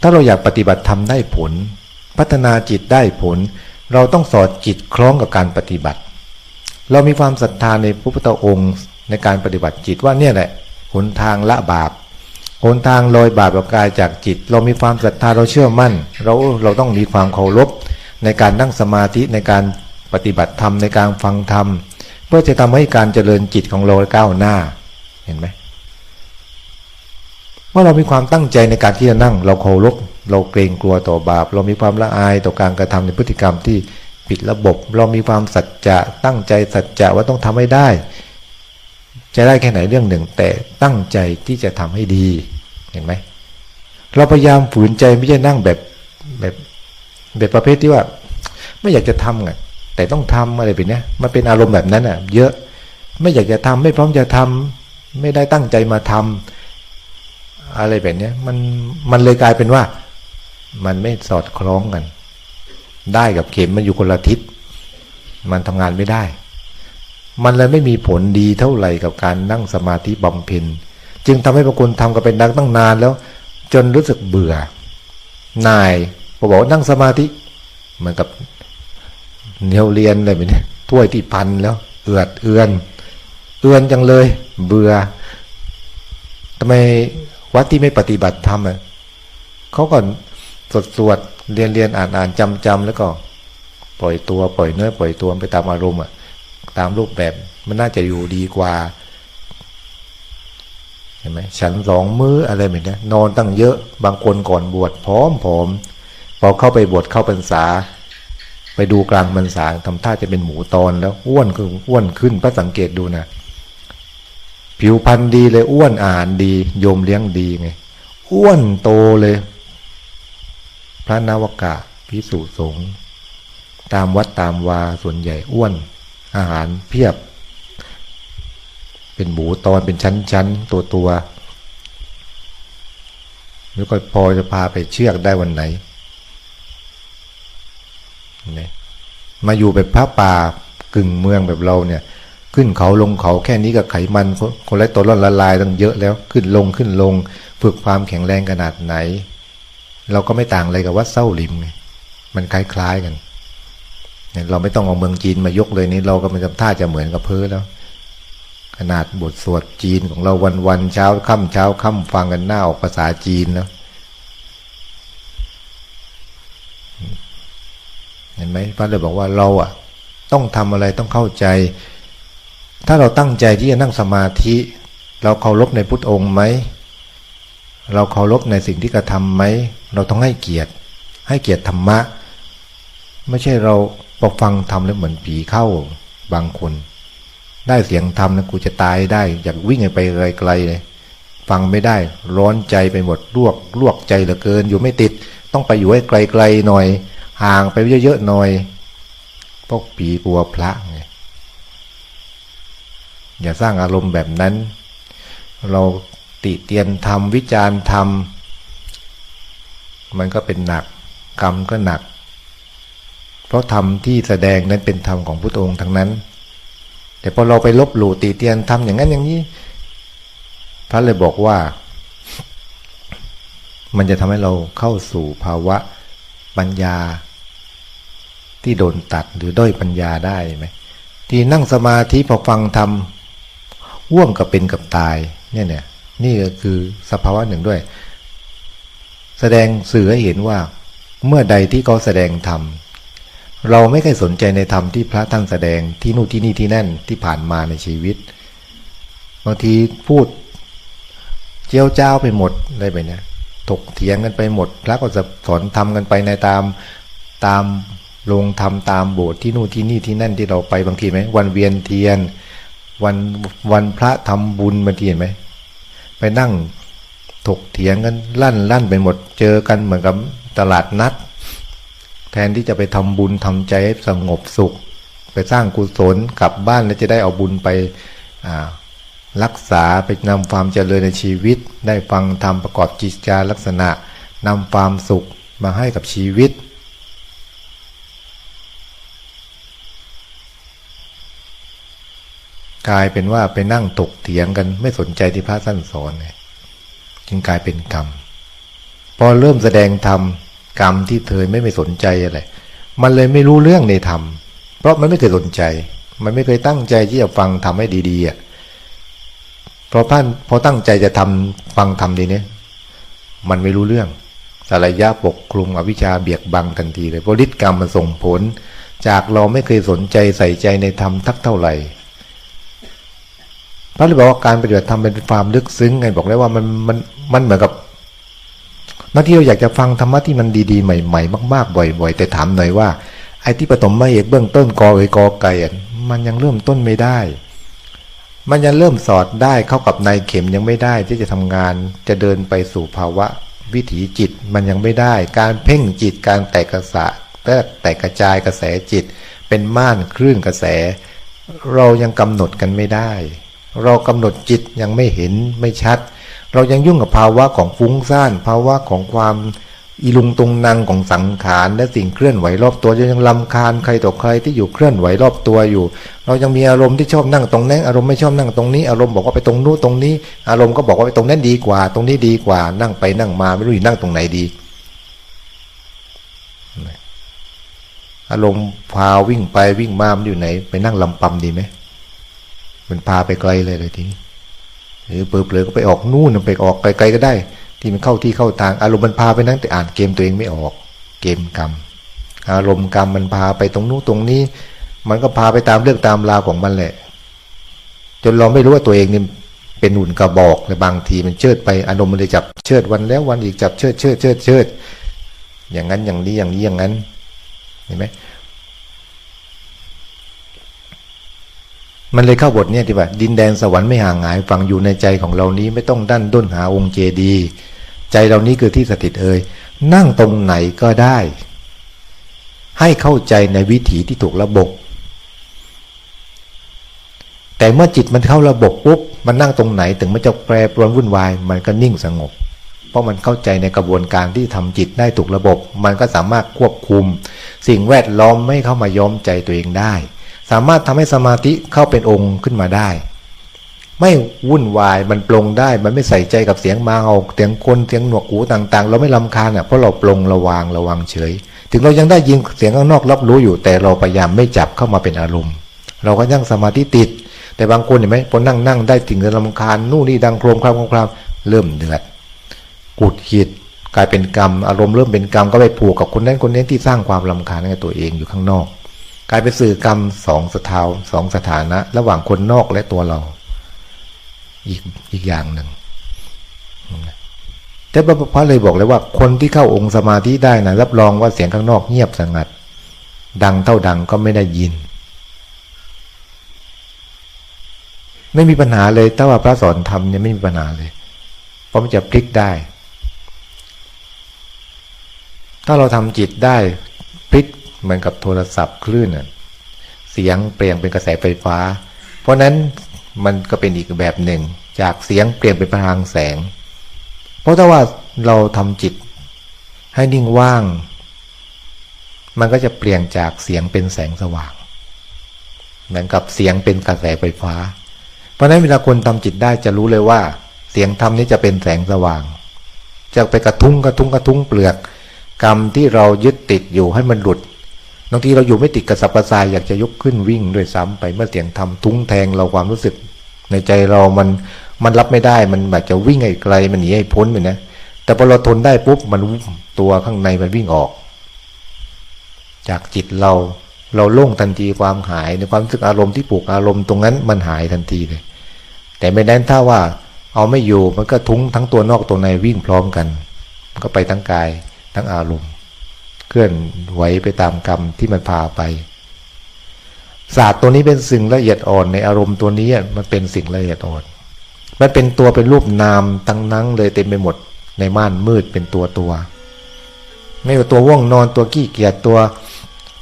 ถ้าเราอยากปฏิบัติธรรมได้ผล พัฒนาจิตได้ผล เราต้องสอดจิตคล้องกับการปฏิบัติ เรามีความศรัทธาในพระพุทธองค์ในการปฏิบัติจิตว่าเนี่ยแหละหนทางละบาปหนทางลอยบาปกายจากจิต เรามีความศรัทธาเราเชื่อมั่น เราเราต้องมีความเคารพในการนั่งสมาธิในการปฏิบัติธรรมในการฟังธรรม เพื่อจะทำให้การเจริญจิตของเราก้าวหน้า เห็นไหม ว่าเรามีความตั้งใจในการที่จะนั่ง เราเคารพเราเกรงกลัวต่อบาป เรามีความละอายต่อการกระทำในพฤติกรรมที่ผิดระบบ เรามีความสัจจะตั้งใจสัจจะว่าต้องทำให้ได้ จะได้แค่ไหนเรื่องหนึ่ง แต่ตั้งใจที่จะทำให้ดีเห็นไหมเราพยายามฝืนใจไม่ใช่นั่งแบบแบบแบบประเภทที่ว่า ไม่อยากจะทำไงแต่ต้องทำอะไรแบบนี้มันเป็นอารมณ์แบบนั้นอะ เยอะไม่อยากจะทำไม่พร้อมจะทำไม่ได้ตั้งใจมาทำ อะไรแบบนี้มันมันเลยกลายเป็นว่า มันไม่สอดคล้องกัน ได้กับเข็มมันอยู่คนละทิศมันทำงานไม่ได้ มันเลยไม่มีผลดีเท่าไหร่กับการนั่งสมาธิบำเพ็ญจึงทำให้บางคนทำกันเป็นนักตั้งนานแล้ว จนรู้สึกเบื่อ นายพอบอกนั่งสมาธิเหมือนกับเนียวเรียนอะไรแบบนี้ถ้วยที่พันแล้ว เอือดเอือน เอือนจังเลย เบื่อทำไม วัดที่ไม่ปฏิบัติธรรมอะเขาก่อนสวดสวดเรียนเรียนอ่านอ่านจำจำแล้วก็ ปล่อยตัวปล่อยเนื้อปล่อยตัวไปตามอารมณ์อะ ตามรูปแบบมันน่าจะอยู่ดีกว่าเห็นไหมฉันสองมื้ออะไรแบบนี้นอนตั้งเยอะบางคนก่อนบวชพร้อมผอมพอเข้าไปบวชเข้าพรรษา ไปดูกลางพรรษาทำท่าจะเป็นหมูตอนแล้วอ้วนคืออ้วนขึ้นพระสังเกตดูนะ ผิวพรรณดีเลยอ้วนอาหารดีโยมเลี้ยงดีไงอ้วนโตเลย พระนวกะพิสุสงตามวัดตามวาส่วนใหญ่อ้วน อาหารเพียบ เป็นหมูตอนเป็นชั้นๆ ตัวตัวแล้วก็พอจะพาไปเชือกได้วันไหนมาอยู่แบบพระป่ากึ่งเมืองแบบเราเนี่ย ขึ้นเขาลงเขาแค่นี้กับไขมันคนละตัวร่อนละลายตั้งเยอะแล้วขึ้นลงขึ้นลง ฝึกความแข็งแรงขนาดไหน เราก็ไม่ต่างอะไรกับวัดเส้าหลิมไงมันคล้ายๆกันเนี่ยเราไม่ต้องเอาเมืองจีนมายกเลยนี่เราก็มันจะท่าจะเหมือนกับเพ้อแล้ว ขนาดบทสวดจีนของเราวันวันเช้าค่ำเช้าค่ำฟังกันหน้าออกภาษาจีนแล้วเห็นไหมพระเลยบอกว่าเราอะ ต้องทำอะไรต้องเข้าใจ ถ้าเราตั้งใจที่จะนั่งสมาธิ เราเคารพในพุทธองค์ไหม เราเคารพในสิ่งที่กระทำไหม เราต้องให้เกียรติ ให้เกียรติธรรมะ ไม่ใช่เราพอฟังทำแล้วเหมือนผีเข้าบางคน ได้เสียงธรรมนะกูจะตายได้ อยากวิ่งไปไกลๆเลย ฟังไม่ได้ ร้อนใจไปหมดลวกลวกใจเหลือเกิน อยู่ไม่ติด ต้องไปอยู่ให้ไกลๆหน่อย ห่างไปเยอะๆหน่อยพวกผีกลัวพระไง อย่าสร้างอารมณ์แบบนั้น เราติเตียนทำวิจารณ์ทำมันก็เป็นหนัก กรรมก็หนัก เพราะธรรมที่แสดงนั้นเป็นธรรมของพุทธองค์ทั้งนั้น แต่พอเราไปลบหลู่ติเตียนทำอย่างนั้นอย่างนี้ พระเลยบอกว่า มันจะทำให้เราเข้าสู่ภาวะปัญญา ที่โดนตัดหรือด้อยปัญญาได้ไหมที่นั่งสมาธิพอฟังทำ ว่วงกับเป็นกับตายเนี่ยเนี่ยนี่ก็คือสภาวะหนึ่งด้วย แสดงสื่อให้เห็นว่า เมื่อใดที่เขาแสดงธรรมเราไม่เคยสนใจในธรรมที่พระท่านแสดงที่นู่นที่นี่ที่นั่นที่ผ่านมาในชีวิตบางทีพูดเจียวเจ้าไปหมดอะไรไปเนี่ยถกเถียงกันไปหมดพระก็จะสอนทำกันไปในตามตามลงทำตามโบสถ์ที่นู่นที่นี่ที่นั่นที่เราไปบางทีไหมวันเวียนเทียน วันวันพระทำบุญบางทีเห็นไหมไปนั่งถกเถียงกันลั่นลั่นไปหมดเจอกันเหมือนกับตลาดนัด แทนที่จะไปทำบุญทำใจให้สงบสุข ไปสร้างกุศลกลับบ้านแล้วจะได้เอาบุญไปรักษาไปนำความเจริญในชีวิต ได้ฟังธรรมประกอบจิตการลักษณะนำความสุขมาให้กับชีวิต กลายเป็นว่าไปนั่งตกเถียงกันไม่สนใจที่พระท่านสอนเลยจึงกลายเป็นกรรม พอเริ่มแสดงธรรมกรรมที่เธอไม่ไม่สนใจอะไรมันเลยไม่รู้เรื่องในธรรม เพราะมันไม่เคยสนใจ มันไม่เคยตั้งใจที่จะฟังทำให้ดีๆอะเพราะท่านพอตั้งใจจะทำฟังทำดีเนี้ยมันไม่รู้เรื่องสารยะปกคลุมอวิชชาเบียกบังทันทีเลยเพราะฤทธิกรรมมันส่งผล จากเราไม่เคยสนใจใส่ใจในธรรมทักเท่าไหร่ พระเลยบอกว่าการปฏิบัติธรรมเป็นความลึกซึ้งไงบอกแล้วว่ามันมันมันเหมือนกับบางทีเราอยากจะฟังธรรมะที่มันดีๆใหม่ ๆ มาก ๆ บ่อย ๆ แต่ถามหน่อยว่าไอ้ที่ปฐมมาเอกเบื้องต้นกอเอกอไก่มันยังเริ่มต้นไม่ได้ มันยังเริ่มสอดได้เข้ากับในเข็มยังไม่ได้ที่จะทำงานจะเดินไปสู่ภาวะวิถีจิตมันยังไม่ได้ การเพ่งจิตการแตกกระสะแต่แตกกระจายกระแสจิต เป็นม่านคลื่นกระแส เรายังกำหนดกันไม่ได้ เรากำหนดจิตยังไม่เห็นไม่ชัด เรายังยุ่งกับภาวะของฟุ้งซ่านภาวะของความอีลุงตุงนางของสังขารและสิ่งเคลื่อนไหวรอบตัวยังลำคาญใครต่อใครที่อยู่เคลื่อนไหวรอบตัวอยู่ เรายังมีอารมณ์ที่ชอบนั่งตรงนั้นอารมณ์ไม่ชอบนั่งตรงนี้ อารมณ์บอกว่าไปตรงนู้นตรงนี้ อารมณ์ก็บอกว่าไปตรงนั้นดีกว่า ตรงนี้ดีกว่านั่งไปนั่งมาไม่รู้อยู่นั่งตรงไหนดี อารมณ์พาวิ่งไปวิ่งมามันอยู่ไหน ไปนั่งลำปำดีไหม มันพาไปไกลเลยเลยทีนี้หรือเปลือๆก็ไปออกนู่นไปออกไกลๆก็ได้ ที่มันเข้าที่เข้าทาง อารมณ์มันพาไปนั่งแต่อ่านเกมตัวเองไม่ออก เกมกรรม อารมณ์กรรมมันพาไปตรงนู้นตรงนี้ มันก็พาไปตามเรื่องตามราวของมันแหละ จนเราไม่รู้ว่าตัวเองนี่เป็นหุ่นกระบอกในบางทีมันเชิดไปอารมณ์มันเลยจับเชิดวันแล้ววันอีกจับเชิดเชิดเชิดเชิดอย่างนั้นอย่างนี้อย่างนี้อย่างนั้นเห็นไหม มันเลยเข้าบทเนี่ยที่ว่าดินแดนสวรรค์ไม่ห่างหายฝังอยู่ในใจของเรานี้ไม่ต้องดันด้นหาองค์เจดี ใจเรานี้คือที่สถิตเอ่ยนั่งตรงไหนก็ได้ ให้เข้าใจในวิถีที่ถูกระบบ แต่เมื่อจิตมันเข้าระบบปุ๊บมันนั่งตรงไหนถึงมันจะแปรปรวนวุ่นวาย มันก็นิ่งสงบ เพราะมันเข้าใจในกระบวนการที่ทำจิตได้ถูกระบบ มันก็สามารถควบคุม สิ่งแวดล้อมไม่เข้ามาย้อมใจตัวเองได้ สามารถทำให้สมาธิเข้าเป็นองค์ขึ้นมาได้ ไม่วุ่นวายมันปลงได้ มันไม่ใส่ใจกับเสียงมาเอาเสียงคนเสียงหนวกหูต่าง ๆ เราไม่ลำคาญอะเพราะเราปลงระวางระวังเฉย ถึงเรายังได้ยินเสียงข้างนอกรับรู้อยู่ แต่เราพยายามไม่จับเข้ามาเป็นอารมณ์ เราก็ยังสมาธิติด แต่บางคนเห็นไหมพอนั่งนั่งได้ถึงจะลำคาญนู่นนี่ดังโครมครามโครมครามเริ่มเดือดกุดขีดกลายเป็นกรรม อารมณ์เริ่มเป็นกรรมก็ไปผูกกับคนนั้นคนนี้ที่สร้างความลำคาญให้ตัวเองอยู่ข้างนอก กลายเป็นสื่อกรรมสองสถาวสองสถานะ ระหว่างคนนอกและตัวเรา อีกอีกอย่างหนึ่งแต่พระพระเลยบอกเลยว่า คนที่เข้าองค์สมาธิได้นะรับรองว่าเสียงข้างนอกเงียบสงัด ดังเท่าดังก็ไม่ได้ยิน ไม่มีปัญหาเลยถ้าว่าพระสอนธรรมเนี่ยไม่มีปัญหาเลยเพราะมันจะพลิกได้ ถ้าเราทำจิตได้ เหมือนกับโทรศัพท์คลื่นเสียงเปลี่ยนเป็นกระแสไฟฟ้า เพราะนั้นมันก็เป็นอีกแบบหนึ่ง จากเสียงเปลี่ยนเป็นพลังแสง เพราะถ้าว่าเราทำจิตให้นิ่งว่าง มันก็จะเปลี่ยนจากเสียงเป็นแสงสว่าง เหมือนกับเสียงเป็นกระแสไฟฟ้า เพราะฉะนั้นเวลาคนทำจิตได้จะรู้เลยว่า เสียงธรรมนี้จะเป็นแสงสว่าง จะไปกระทุ้งกระทุ้งกระทุ้งเปลือก กรรมที่เรายึดติดอยู่ให้มันหลุด บางทีเราอยู่ไม่ติดกับสัพพะสายอยากจะยกขึ้นวิ่งด้วยซ้ำไปเมื่อเสียงทำทุ้งแทงเราความรู้สึก ในใจเรามันมันรับไม่ได้มันแบบจะวิ่งไกลมันหนีให้พ้นไปนะแต่พอเราทนได้ปุ๊บมันตัวข้างในมันวิ่งออก จากจิตเราเราโล่งทันทีความหายในความรู้สึกอารมณ์ที่ปลูกอารมณ์ตรงนั้นมันหายทันทีเลย แต่ไม่แน่นถ้าว่าเอาไม่อยู่มันก็ทุ้งทั้งตัวนอกตัวในวิ่งพร้อมกัน ก็ไปทั้งกายทั้งอารมณ์ เคลื่อนไหวไปตามกรรมที่มันพาไป ศาสตร์ตัวนี้เป็นสิ่งละเอียดอ่อน ในอารมณ์ตัวนี้มันเป็นสิ่งละเอียดอ่อน มันเป็นตัวเป็นรูปนามตั้งนั้งเลยเต็มไปหมด ในม่านมืดเป็นตัวตัวไม่ว่าตัวว่วงนอนตัวขี้เกียจตัว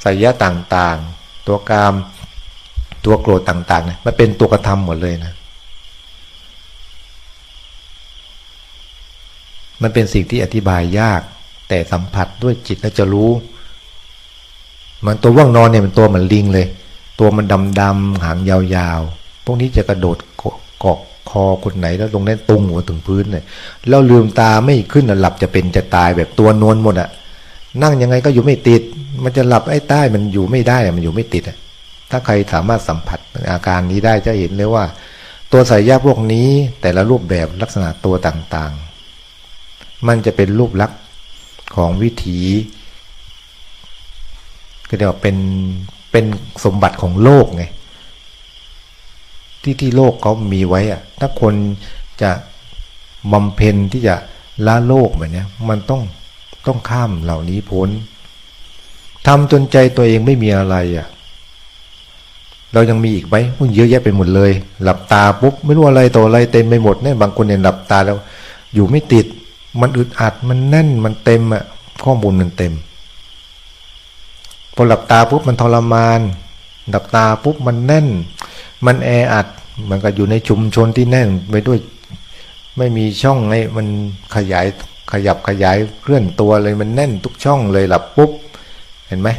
สายะต่างๆ ตัวกาม ตัวโกรธต่างๆเนี่ยมันเป็นตัวกระทำหมดเลยนะมันเป็นสิ่งที่อธิบายยาก แต่สัมผัสด้วยจิตแล้วจะรู้ มันตัวว่างนอนเนี่ยมันตัวเหมือนลิงเลย ตัวมันดำๆหางยาวๆ พวกนี้จะกระโดดเกาะคอคนไหนแล้วตรงนั้นตุงหัวถึงพื้นเนี่ยแล้วลืมตาไม่ขึ้นหลับจะเป็นจะตายแบบตัวนวลหมดอะนั่งยังไงก็อยู่ไม่ติด มันจะหลับไอ้ใต้มันอยู่ไม่ได้มันอยู่ไม่ติดอะถ้าใครสามารถสัมผัสอาการนี้ได้จะเห็นเลยว่า ตัวสายยาพวกนี้แต่ละรูปแบบลักษณะตัวต่างๆ มันจะเป็นรูปลักษณ ของวิถีก็เรียกว่าเป็นเป็นสมบัติของโลกไงที่ที่โลกเขามีไว้อะถ้าคนจะบำเพ็ญที่จะละโลกแบบนี้มันต้องต้องข้ามเหล่านี้พ้นทำจนใจตัวเองไม่มีอะไรอะ่ะ เรายังมีอีกไหมมันเยอะแยะไปหมดเลย หลับตาปุ๊บไม่รู้อะไรต่ออะไรเต็มไปหมดเนี่ยบางคนเนี่ยหลับตาแล้ว อยู่ไม่ติด มันอึดอัดมันแน่นมันเต็มอะข้อมูลมันเต็มพอหลับตาปุ๊บมันทรมานหลับตาปุ๊บมันแน่น มันแออัดมันก็อยู่ในชุมชนที่แน่นไปด้วย ไม่มีช่องให้มันขยายขยับขยายเคลื่อนตัวเลยมันแน่นทุกช่องเลยหลับปุ๊บเห็นไหม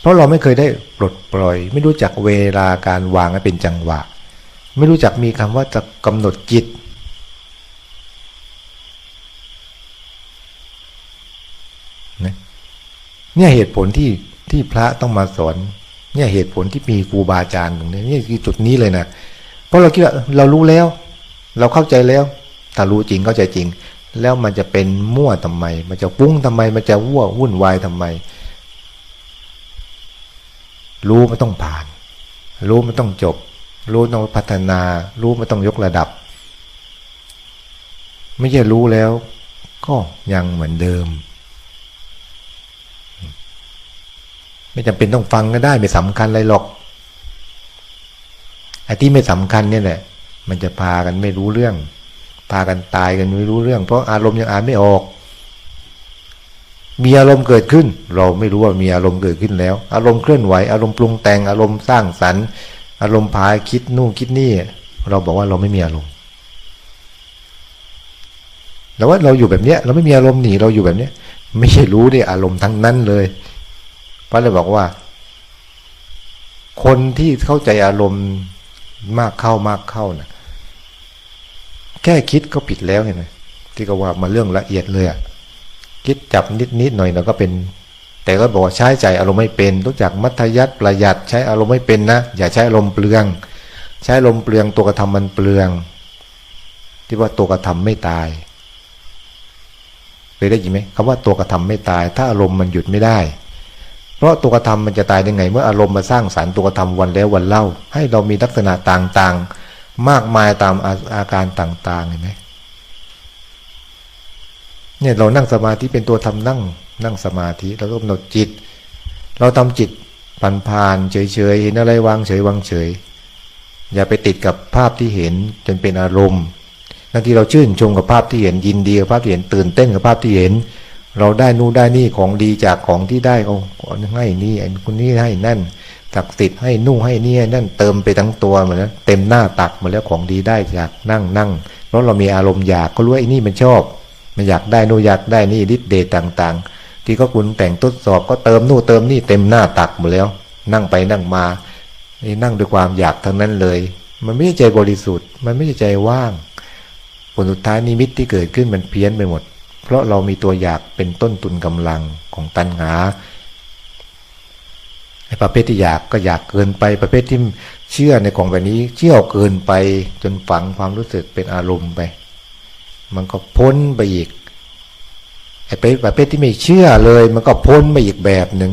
เพราะเราไม่เคยได้ปลดปล่อย ไม่รู้จักเวลาการวางให้เป็นจังหวะ ไม่รู้จักมีคำว่าจะกำหนดจิต เนี่ยเหตุผลที่ที่พระต้องมาสอน เนี่ยเหตุผลที่มีครูบาอาจารย์ตรงนี้นี่คือจุดนี้เลยนะเพราะเราคิดว่าเรารู้แล้ว เราเข้าใจแล้ว ถ้ารู้จริงเข้าใจจริง แล้วมันจะเป็นมั่วทำไม มันจะปุ้งทำไม มันจะวั่ววุ่นวายทำไม รู้มันต้องผ่าน รู้มันต้องจบ รู้ต้องพัฒนา รู้มันต้องยกระดับ ไม่ใช่รู้แล้ว ก็ยังเหมือนเดิม ไม่จำเป็นต้องฟังก็ได้ไม่สำคัญอะไรหรอกไอ้ที่ไม่สำคัญเนี่ยแหละมันจะพากันไม่รู้เรื่อง พากันตายกันไม่รู้เรื่อง เพราะอารมณ์ยังอ่านไม่ออก มีอารมณ์เกิดขึ้น เราไม่รู้ว่ามีอารมณ์เกิดขึ้นแล้ว อารมณ์เคลื่อนไหว อารมณ์ปรุงแต่งอารมณ์สร้างสรรค์ อารมณ์พายคิดนู่นคิดนี่ เราบอกว่าเราไม่มีอารมณ์แล้วว่าเราอยู่แบบเนี้ย เราไม่มีอารมณ์หนีเราอยู่แบบเนี้ย ไม่ใช่รู้ดิอารมณ์ทั้งนั้นเลย พระเลยบอกว่า คนที่เข้าใจอารมณ์มากเข้ามากเข้านะ่ะ แค่คิดก็ผิดแล้วเห็นไหมที่ก็ว่ามาเรื่องละเอียดเลยอะคิดจับนิดนิดหน่อยเราก็เป็น แต่ก็บอกว่าใช้ใจอารมณ์ไม่เป็นรู้จักมัธยัติประหยัดใช้อารมณ์ไม่เป็นนะอย่าใช้อารมณ์เปลือง ใช้อารมณ์เปลืองตัวกระทำมันเปลือง ที่ว่าตัวกระทำไม่ตายเคยได้ยินไหมคำว่าตัวกระทำไม่ตาย ถ้าอารมณ์มันหยุดไม่ได้ เพราะตัวกระทำมันจะตายได้ไง เมื่ออารมณ์มาสร้างสารรค์ตัวกระทำวันแล้ววันเล่า ให้เรามีลักษณะต่างๆ มากมายตามอาอาการต่างๆเห็นไหมเนี่ยเรานั่งสมาธิเป็นตัวทำนั่งนั่งสมาธิเรากำหนดจิต เราทำจิตผ่านผ่านเฉยๆเห็นอะไรวางเฉยวางเฉย อย่าไปติดกับภาพที่เห็นจนเป็นอารมณ์บางทีเราชื่นชมกับภาพที่เห็นยินดีกับภาพที่เห็นตื่นเต้นกับภาพที่เห็น เราได้นู่นได้นี่ของดีจากของที่ได้เขาให้นี่ไอ้คนนี้ให้นั่นศักดิ์สิทธิ์ให้นู่นให้นี่นั่นเติมไปทั้งตัวเหมือนนเต็มหน้าตักมาแล้วของดีได้จากนั่งนั่งเพราะเรามีอารมณ์อยากก็รู้ไอ้นี่มันชอบ มันอยากได้นู่นอยากได้นี่ดิเดตต่าง ๆ ที่เขาคุณแต่งทดสอบก็เติมนู่นเติมนี่เต็มหน้าตักหมดแล้ว นั่งไปนั่งมานี่นั่งด้วยความอยากทั้งนั้นเลย มันไม่ใช่ใจบริสุทธิ์ มันไม่ใช่ใจว่าง ผลสุดท้ายนิมิตที่เกิดขึ้นมันเพี้ยนไปหมด เพราะเรามีตัวอยากเป็นต้นทุนกำลังของตัณหาไอ้ประเภทที่อยากก็อยากเกินไป ประเภทที่เชื่อในของแบบนี้ เชื่อเกินไปจนฝังความรู้สึกเป็นอารมณ์ไป มันก็พ้นไปอีกไอ้ประเภทที่ไม่เชื่อเลย มันก็พ้นไปอีกแบบหนึ่ง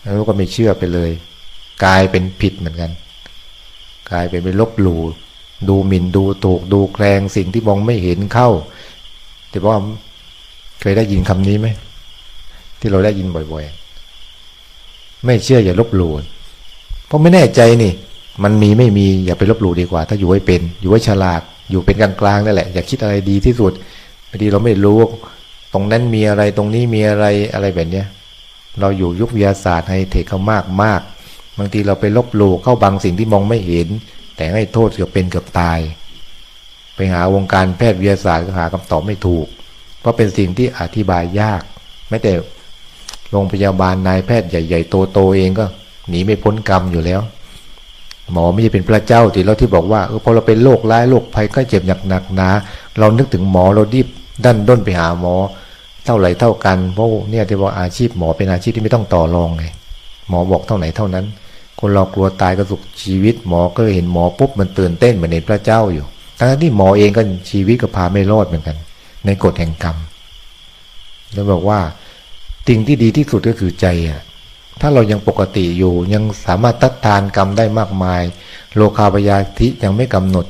แล้วก็ไม่เชื่อไปเลย กลายเป็นผิดเหมือนกัน กลายเป็นไปลบหลู่ดูหมิ่นดูถูกดูแคลงสิ่งที่มองไม่เห็นเข้า แต่ว่า เคยได้ยินคำนี้ไหม ที่เราได้ยินบ่อยๆ ไม่เชื่ออย่าลบหลู่เพราะไม่แน่ใจนี่ มันมีไม่มีอย่าไปลบหลู่ดีกว่า ถ้าอยู่ไว้เป็น อยู่ไว้ฉลาด อยู่เป็นกลางๆนั่นแหละ อย่าคิดอะไรดีที่สุดบางทีเราไม่รู้ ตรงนั้นมีอะไรตรงนี้มีอะไรอะไรแบบเนี้ยเราอยู่ยุควิทยาศาสตร์ไฮเทคเขามากมากบางทีเราไปลบหลู่เข้าบางสิ่งที่มองไม่เห็น แต่ให้โทษเกือบเป็นเกือบตาย ไปหาวงการแพทย์วิทยาศาสตร์ก็หาคำตอบไม่ถูก เพราะเป็นสิ่งที่อธิบายยาก ไม่แต่โรงพยาบาลนายแพทย์ใหญ่ๆโตๆเองก็หนีไม่พ้นกรรมอยู่แล้ว หมอไม่ใช่เป็นพระเจ้าที่เราที่บอกว่าเออพอเราเป็นโรคร้ายโรคภัยก็เจ็บหนักหนักหนาเรานึกถึงหมอเรารีบดันด้นไปหาหมอ เท่าไหร่เท่ากันเพราะเนี่ยที่ว่าอาชีพหมอเป็นอาชีพที่ไม่ต้องต่อรองไงหมอบอกเท่าไหนเท่านั้น คนเรากลัวตายก็สุขชีวิต หมอก็เห็นหมอปุ๊บมันตื่นเต้นเหมือนเห็นพระเจ้าอยู่ทั้งที่หมอเองก็ชีวิตก็พาไม่รอดเหมือนกัน ในกฎแห่งกรรม แล้วบอกว่าสิ่งที่ดีที่สุดก็คือใจอะถ้าเรายังปกติอยู่ยังสามารถตัดทานกรรมได้มากมาย โลคาปยาธิยังไม่กำหนด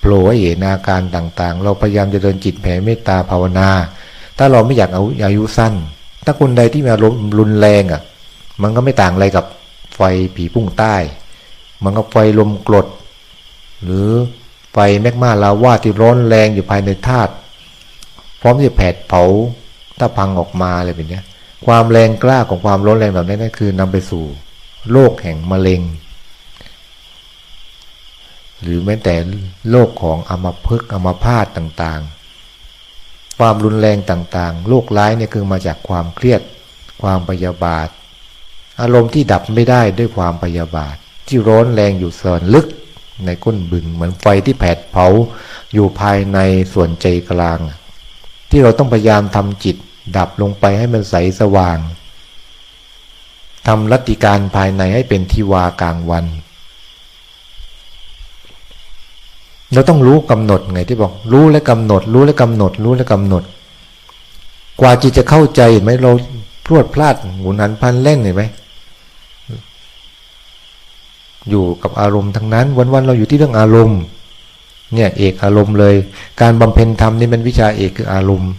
โผล่ให้เห็นอาการต่างๆ เราพยายามจะเดินจิตแผ่เมตตาภาวนา ถ้าเราไม่อยากเอาอายุสั้น ถ้าคนใดที่มีอารมณ์รุนแรงอะ มันก็ไม่ต่างอะไรกับไฟผีพุ่งใต้ มันก็ไฟลมกรด หรือไฟแมกมาลาวาที่ร้อนแรงอยู่ภายในธาตุ ร้อมที่จะแผดเผาถ้าพังออกมาอะไรแบบนี้ความแรงกล้าของความร้อนแรงแบบนี้นั่นคือนำไปสู่โรคแห่งมะเร็ง หรือแม้แต่โรคของอมพฤกอมพาตต่างๆ ความรุนแรงต่างๆโรคร้ายเนี่ยคือมาจากความเครียด ความพยาบาท อารมณ์ที่ดับไม่ได้ด้วยความพยาบาท ที่ร้อนแรงอยู่ส่วนลึกในก้นบึง เหมือนไฟที่แผดเผาอยู่ภายในส่วนใจกลาง ที่เราต้องพยายามทำจิต ดับลงไปให้มันใสสว่างทำรัติการภายในให้เป็นทิวากลางวัน เราต้องรู้กำหนดไงที่บอก รู้และกำหนด รู้และกำหนด รู้และกำหนด กว่าจิตจะเข้าใจเห็นไหมเราพรวดพลาดหมุนหันพันเล่นเห็นไหมอยู่กับอารมณ์ทั้งนั้น วันๆเราอยู่ที่เรื่องอารมณ์ เนี่ยเอกอารมณ์เลย การบำเพ็ญธรรมนี่เป็นวิชาเอกคืออารมณ์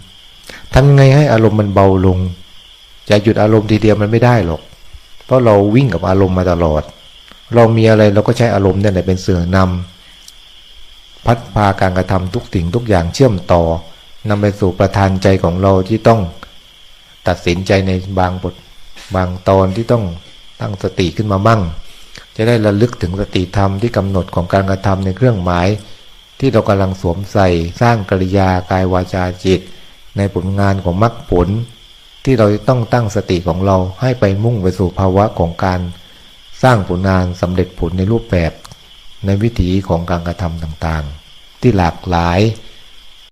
ทำยังไงให้อารมณ์มันเบาลง จะหยุดอารมณ์ทีเดียวมันไม่ได้หรอก เพราะเราวิ่งกับอารมณ์มาตลอด เรามีอะไรเราก็ใช้อารมณ์เนี่ยแหละเป็นเสื่อนำพัดพาการกระทำทุกสิ่งทุกอย่างเชื่อมต่อนำไปสู่ประธานใจของเราที่ต้องตัดสินใจในบางบทบางตอนที่ต้องตั้งสติขึ้นมามั่ง จะได้ระลึกถึงสติธรรมที่กำหนดของการกระทำในเครื่องหมาย ที่เรากำลังสวมใส่สร้างกริยากายวาจาจิต ในผลงานของมรรคผล ที่เราต้องตั้งสติของเราให้ไปมุ่งไปสู่ภาวะของการสร้างผลงานสำเร็จผลในรูปแบบ ในวิถีของการกระทำต่างๆ ที่หลากหลาย